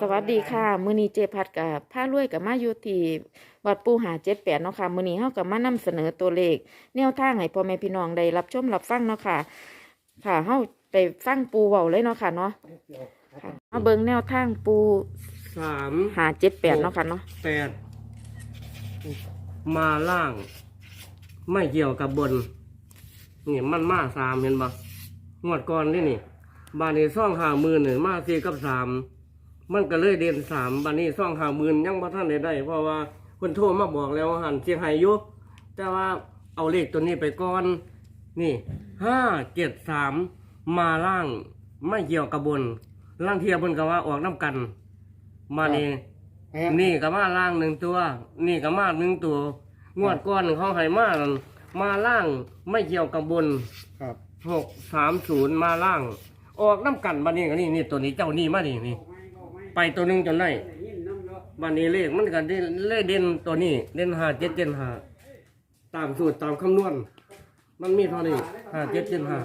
สวัสดีค่ะ มือนีเจพัดกับผ้ารวยกับมาอยู่ที่วัดปูหาเจ็ดแปดเนาะค่ะ มือนี้เฮากับมานำเสนอตัวเลข แนวทางให้พ่อแม่พี่น้องได้รับชมรับฟังเนาะค่ะ ค่ะเฮาไปฟังปูเว้าเลยเนาะค่ะเนาะค่ะมาเบิ่งแนวทางปูสามหาเจ็ดแปดเนาะค่ะเนาะแปดมาล่าง ไม่เกี่ยวกับบนนี่มันมาสามเห็นปะงวดก่อนนี่นี่ บานนี้ซ่องหามื่นหนึ่งมาสี่กับสาม มันก็เลยเด่นสามบานนี้ซ่องหาหมื่นยังบ่ท่านได้ได้เพราะว่าคนโทรมาบอกแล้วว่าหันเสียงหายอยุแต่ว่าเอาเลขตัวนี้ไปก่อนนี่ห้าเจ็ดสามมาล่างไม่เกี่ยวกับบนล่างเทียบบนกับว่าออกน้ำกัน มานี่นี่ก็มาล่างหนึ่งตัว นี่ก็มาหนึ่งตัว งวดก้อนเขาให้มานั่นมาล่างไม่เกี่ยวกับบนครับหกสามศูนย์มาล่าง ออกน้ำกันบันนี้ก็นี่นี่ตัวนี้เจ้านี่มานี่นี่ ไปตัวหนึ่งจนได้บันนี้เลขมันก็เด่นเลขเด่นตัวนี้ เด่นห้าเจ็ดเจ็ดห้าตามสูตรตามคำนวณ มันมีเท่านี้ห้าเจ็ดเจ็ดห้า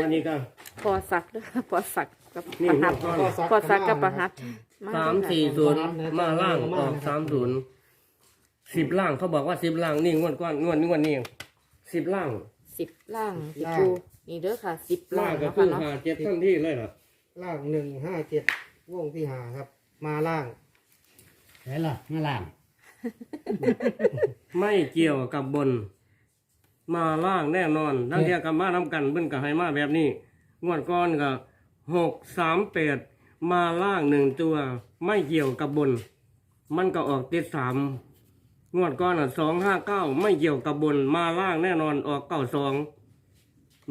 วันนี้ก็พอสักเด้อพอสักกับนี่ประหัดงวดก่อนพอสักกับประหัดสามสี่ศูนย์มาล่างออกสามศูนย์สิบล่างเขาบอกว่าสิบล่างนี่งวดก้อนงวดนี้งวดนี้สิบล่างสิบล่างสิปูนี่เด้อค่ะสิบล่าล่างงก็เนาะคืค่ะอเนาะ หาเจ็ดทั้งที่เลยเหรอ ล่างหนึ่งห้าเจ็ดวงที่หาครับ มาล่าง ไหนล่ะมาล่างไม่เกี่ยวกับบน มาล่างแน่นอนทั้งเทียกับมาทำกันเบิ้นกับไฮมาแบบนี้ งวดก้อนก็หกสามแปดมาล่างหนึ่งตัว ไม่เกี่ยวกับบน มันก็ออกติดสามงวดก้อนอะสองห้าเก้าไม่เกี่ยวกับบน มาล่างแน่นอนออกเก้าสอง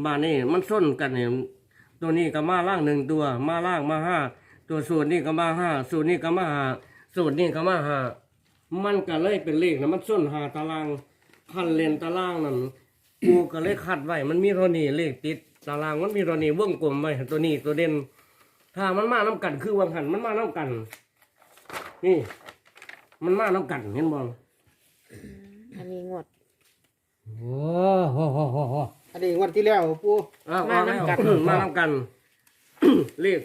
บานนี่มันส้นกันเนี่ย ตัวนี้ก็มาล่างหนึ่งตัว มาล่างมาห้าตัวสูตรนี่ก็มาห้าสูตรนี่ก็มาห้าสูตรนี่ก็มาห้ามันก็เลยเป็นเลขนะมันส้นหาตารางพันเลนตารางนั่นกูก็เลยคัดไว้มันมีเท่านี้เลขติดตารางมันมีเท่านี้วงกลมไว้ตัวนี้ตัวเด่นถ้ามันมาน้ากันคือวังหันมันมาน้ากัน นี่ มันมาน้ากันเห็นบ่อันนี้งวดโอ้โหโหโหโห อันนี้งวันที่แล้วปูอ้าวมาน้ำกันแล้ว มาน้ากันเลข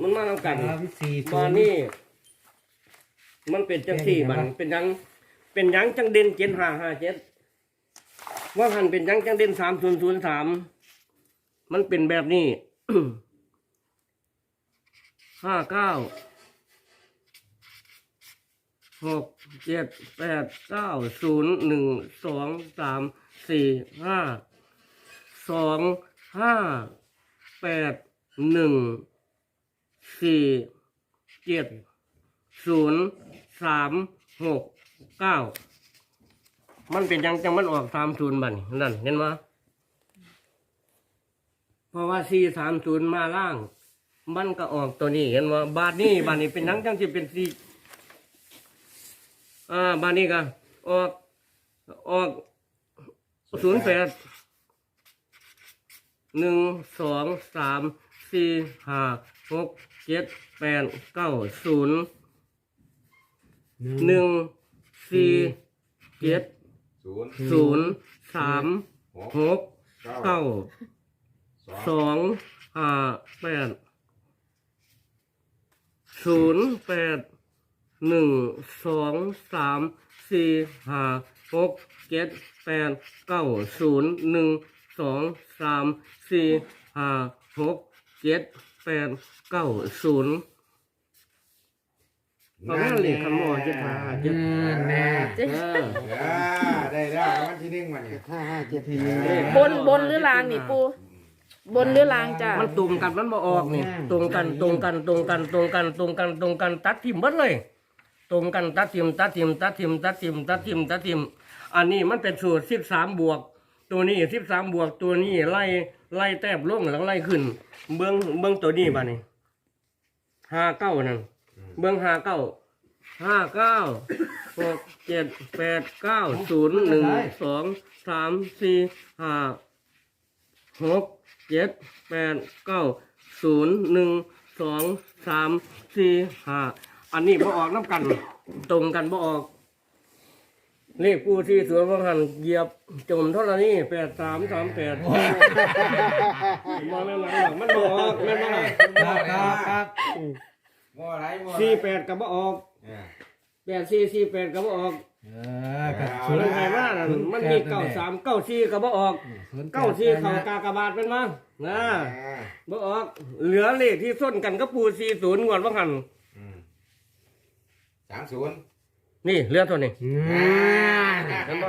มันมาน้ากันสามสี่ศูบานย์นี่มันเป็นจังสี่บันเป็นหยัง เป็นหยังจังเด่นเจ็ดห้าห้าเจ็ดว่าหันเป็นหยังจังเด่นสามศูนย์ศูนย์สามมันเป็นแบบนี้ ห้าเก้าหกเจ็ดแปดเก้าศูนย์หนึ่งสองสามสี่ห้า สองห้าแปดหนึ่งสี่เจ็ดศูนย์สามหกเก้ามันเป็นยังจังมันออกสามศูนย์บันนั่นเห็นไหมเพราะว่าสี่สามศูนย์มาล่าง มันก็ออกตัวนี้เห็นว่าบาทนี้บาทนี้เป็นยังจังจะเป็นสี่อ่าบาทนี้ก็ออกออกศูนย์แปด หนึ่งสองสามสี่ห้าหกเจ็ดแปดเก้าศูนย์หนึ่งสี่เจ็ดศูนย์ศูนย์สามหกเก้าเก้าสองสองห้าแปดศูนย์แปดหนึ่งสองสามสี่ห้าหกเจ็ดแปดเก้าศูนย์หนึ่ง สองสามสี่ห้าหกเจ็ดแปดเก้าศูนย์ประมาณนี้คำนวณจะพาเจ็ดแน่เจ๊เอออ่าได้แล้วรางวันที่หนึ่งมาเนี่ยห้าห้าเจ็ดทีบนบนหรือลางนี่ปูบนหรือลางจ้ะมันตรงกันมันบ่ออกนี่ตรงกันตรงกันตรงกันตรงกันตรงกันตรงกันตัดทิมเบิดเลย ตรงกันตัดทิมตัดทิมตัดทิมตัดทิมตัดทิมตัดทิมอันนี้มันเป็นสูตรสิบสามบวก ตัวนี้สิบสามบวกตัวนี้ไล่ไล่แต้มลงแล้วไล่ขึ้น เบื้องเบื้องตัวนี้บ้านี่ห้าเก้านั่นเบื้องห้าเก้าห้าเก้าหกเจ็ดแปดเก้าศูนย์หนึ่งสองสามสี่ห้าหกเจ็ดแปดเก้าศูนย์หนึ่งสองสามสี่ห้าอันนี้บ่ออกน้ำกัน ตรงกันบ่ออก เลขผู้ที่สวนพังหันเหยียบจมเท่านี้แปดสามสามแปดมาแม่นหลังมันบออกแม่นบ่ล่ะครับครับครับมอะไรมัวสี่แปดก็บ่ออกแปดสี่สี่แปดก็บ่ออกเออกับเอาศูนมันย์ไงว่าน่ะมันมีเก้าสามเก้าสี่ก็บ่ออกเก้าสี่เขากากบาทเป็นมั้งนะบ่ออก เหลือเลขที่ส้นกันก็ปูสี่ศูนย์งวดว่าหันสามศูนย์ นี่เหลือเท่านี้อืมเห็นบ่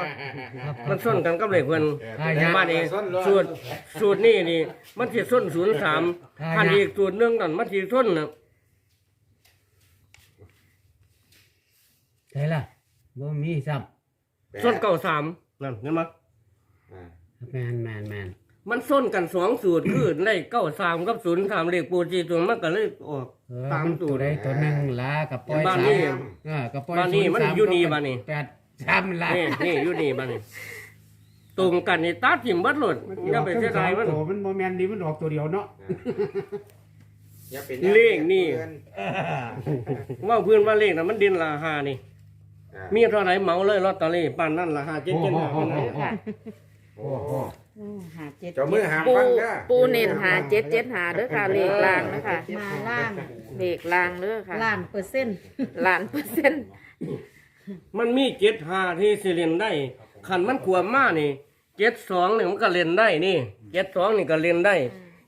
มันส้นกันกับเลขเพิ่นอ่าอย่ามานี่สูตรสูตรนี่นี่ มันสิส้นศูนย์สามอ่าพันอย่าอีกสูตรหนึงนั่นมันสิส้นน่ะใช่ล่ะบ่มีซ้ส้นเก้าสามนั่นเห็นไหมอ่าำแมนแมนแมน มันส้นกันสองสูตร คือเลขเก้าสามกับศูนย์สามเลขปูสี่ตัวมันก็เลยออก เออตามมันสูตัวตรใดตัวหนึ่งลากับปล่อยบ้านสานี้มเออกับปล่อยบ้านนี้ศูย์มันสามอยู่นี่กับบ้านนี้แปดสามละนี่นี่อยู่นี่บ้านนี้ตรงกันนี่ตัดทิ่มเบัดโลดอย่าไปเสียดายมัน โตมันโมแมนดีมันออกตัวเดียวเนาะอย่าเป็นเลขนี่เกินว่าเพื่อนว่าเลขน่ะมันดินละหานี่ อ่ามีเท่าไหร่เหมาเลยลอตเตอรี่ปานนั่นละหาเจ็ดเจ็ดหาโอ้โหค่ะโอ้โห หาเจ็ดเจ้ามือหามปูฟังเด้อปูเน้นหาเจ็ดเจ็ดหาเด้อค่ะเลขลางนะคะมาล่างเลขลางเด้อค่ะล้านเปอร์เซ็นต์ล้านเปอร์เซ็นต์มันมีเจ็ดหาที่สิเล่นได้ขันมันขวมมานี่เจ็ดสองนี่มันก็เล่นได้นี่เจ็ดสองนี่ก็เล่นได้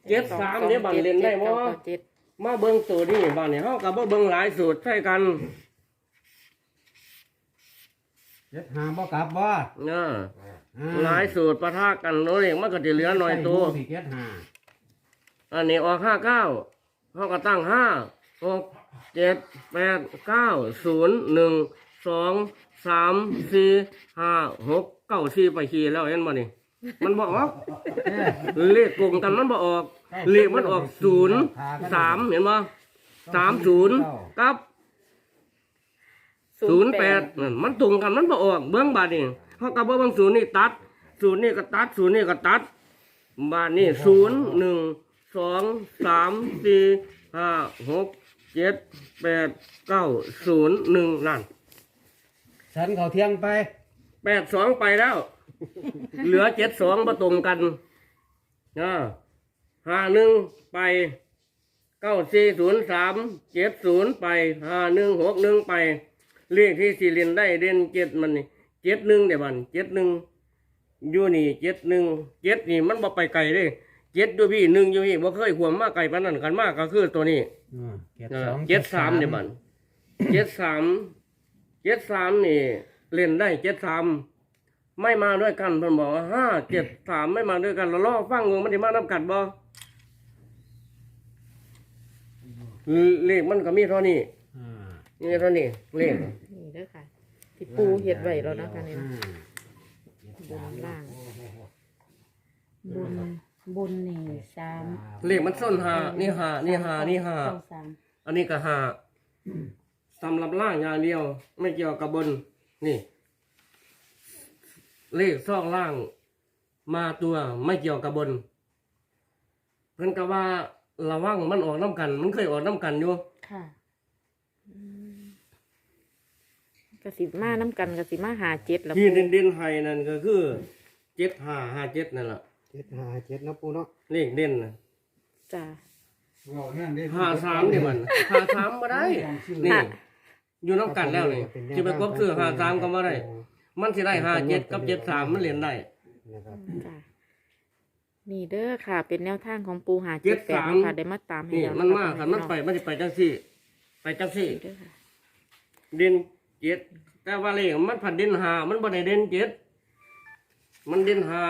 เจ็ดสามเนี่ยบันเล่นได้บ่เจ็ดมาเบิ่งตัวนี้บ้านนี่เฮาก็บ่เบิ่งหลายสูตรใช่กันเจ็ดหาบ่กลับบ่เนาะอ่ หลายสูตรปะทะกันโน้นเองมันก็จะเหลือหน่อยตัวใส่หมู่สี่เจ็ดหาอันนี้ออกห้าเก้าเขาก็ตั้งห้าหกเจ็ดแปดเก้าศูนย์หนึ่งสองสามสี่ห้าหกเก้าสี่ไปขี่แล้วเห็นบ่นี่มันบอกออก เลขกลุ่มกันมันบอกออก เลขมันออกศูนย์สามเห็นบ่สามศูนย์กับศูนย์แปดนั่นมันตรงกันมันบอกออกเบื้องบาดนี่ เขากับเบื้องศูนย์นี่ตัดศูนย์นี่ก็ตัดศูนย์นี่ก็ตัดบ้านนี่ศูนย์หนึ่งสองสามสี่ห้าหกเจ็ดแปดเก้าศูนย์หนึ่งนั่นฉันเขาเที่ยงไปแปดสองไปแล้ว เหลือเจ็ดสองมาตรงกันนะห้าหนึ่งไปเก้าสี่ศูนย์สามเจ็ดศูนย์ไปห้าหนึ่งหกหนึ่งไป เลขที่สี่เรียนได้เด่นเจ็ดมันนี่ เจ็ดหนึ่งเดี๋ยวบันเจ็ดหนึ่งอยู่นี่เจ็ดหนึ่งเจ็ดนี่มันบ่ไปไกลเด้เจ็ดอยู่พี่หนึ่งอยู่พี่บ่เคยขวมมากไกลปานนั้นกันมากก็คือตัวนี้อืมเจ็ดเอสอองเจ็ดสามเนี่ยบันเจ็ดสามเจ็ดสามนี่ เล่นได้เจ็ดสามไม่มาด้วยกันเพิ่นบอกว่าห้าเจ็ดสามไม่มาด้วยกันเราล่อฟังเงินมันจะมานับกันบ่เลขมันก็มีเท่านี้อ่ามีเท่านี้เลขนี่เด้อค่ะ ที่ปูเฮ็ดไว้แล้วนะคะนี่อ่าบนล่าง บนบนนี่สามเลขมันส้นหานี่หานี่หานี่หาเก้าสามอันนี้ก็หาสำหรับล่างอย่างเดียว ไม่เกี่ยวกับบน นี่ เลขซอกล่าง มาตัวไม่เกี่ยวกับบนเพิ่นก็ว่าระวังมันออกน้ำกัน มันเคยออกน้ำกันอยู่ค่ะ กสิมาน้ำกันกสิมาหาเจ็ดแล้วที่ปูเด่นเด่นๆให้นั่นก็คือเจ็ดห้าห้าเจ็ดนั่นแหละเจ็ดห้าเจ็ดเนาะปูเนาะเลขเด่นน่ะจ้าห้าสามนี่มันห้าสามมาได้นี่อยู่น้ำกันแล้วนี่ที่ไปกบซื้อห้าสามก็มาได้ มันสิได้ห้าเจ็ดกับเจ็ดสามมันเรียนได้นะครับจ้านี่เด้อค่ะ เป็นแนวทางของปูหาเจ็เจ็ดดแปดสามเนาะค่ะได้มาตามให้นี่แล้วมันมากคันมันไปมันสิไปจังสี่ ไปจังสี่นี่เด้อค่ะ เด่น เจ็ดแต่ว่าเลขมันผัดเด่นหามันบ่ได้เด่นเจ็ดมันเด่นหา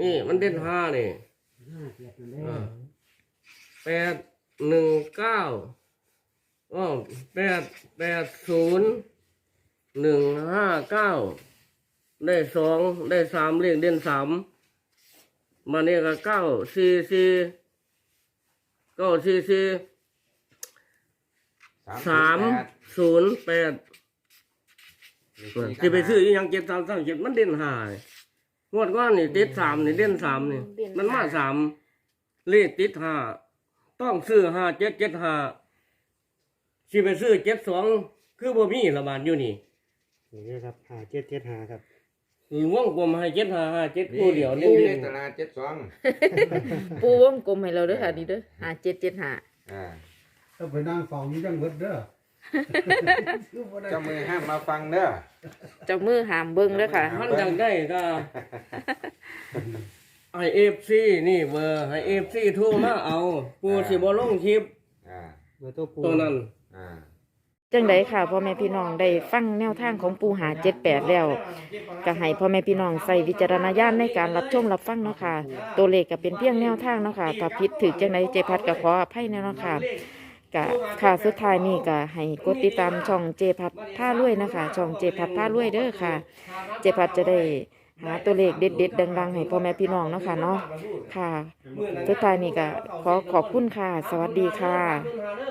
นี่มันเด่นหานี่ห้าเจ็ดนั่นเด้อ่าแปดหนึ่งเก้าอ๋อแปดแปดศูนย์หนึ่งห้าเก้าได้สองได้สามเลขเด่นสามมาเนี่ยก็เก้าสี่สี่เก้าสี่สี่ สามศูนย์แปดที่ไปซื้ออีหยังเจ็ดสามสามเจ็ดมันเด่นหายงวดก้อนนี่ติดสามนี่เด่นสามนี่ มันมาสามเลขติดห้าต้องซื้อห้าเจ็ดเจ็ดห้าสิไปซื้อเจ็ดสองคือบ่มีระบาดอยู่นี่นี่นะครับห้าเจ็ดเจ็ดห้าครับคือวงกลมให้เจ็ดห้าห้าเจ็ดคู่เดียวนี่นี่ในตลาดเจ็ดสองปูวงกลมให้เราเด้อค่ะนี่เด้อหาเจ็ดเจ็ดหาอ่า ถ้าไปนั่งเฝ้าอยู่จังเบิดเด้อเจ้ามือห้ามมาฟังเด้อ เจ้ามือหามเบิ้งเด้อค่ะท่านอยากได้ก็ไอเอฟซีนี่เบอร์ไอเอฟซีโทรมาเอาปูสิบ่ลงคลิปอ่า เบอร์ตัวปูตัวนั้น อ่า จังไดค่ะพ่อแม่พี่น้องได้ฟังแนวทางของปูหาเจ็ดแปดแล้วก็ให้พ่อแม่พี่น้องใส่วิจารณญาณในการรับชมรับฟังเนาะค่ะ ตัวเลขก็เป็นเพียงแนวทางเนาะค่ะถ้าผิดถือจังไดเจพัดก็ขออภัยแน่เนาะค่ะ กะค่ะสุดท้ายนี่ก็ให้กดติดตามช่องเจพัดผ้าลุ้ยนะคะ ช่องเจพัดผ้าลุ้ยเด้อค่ะ เจพัดจะได้หาตัวเลขเด็ดๆดัง ๆ ให้พ่อแม่พี่น้องเนาะค่ะเนาะค่ะสุดท้ายนี่ก็ขอขอบคุณค่ะ สวัสดีค่ะ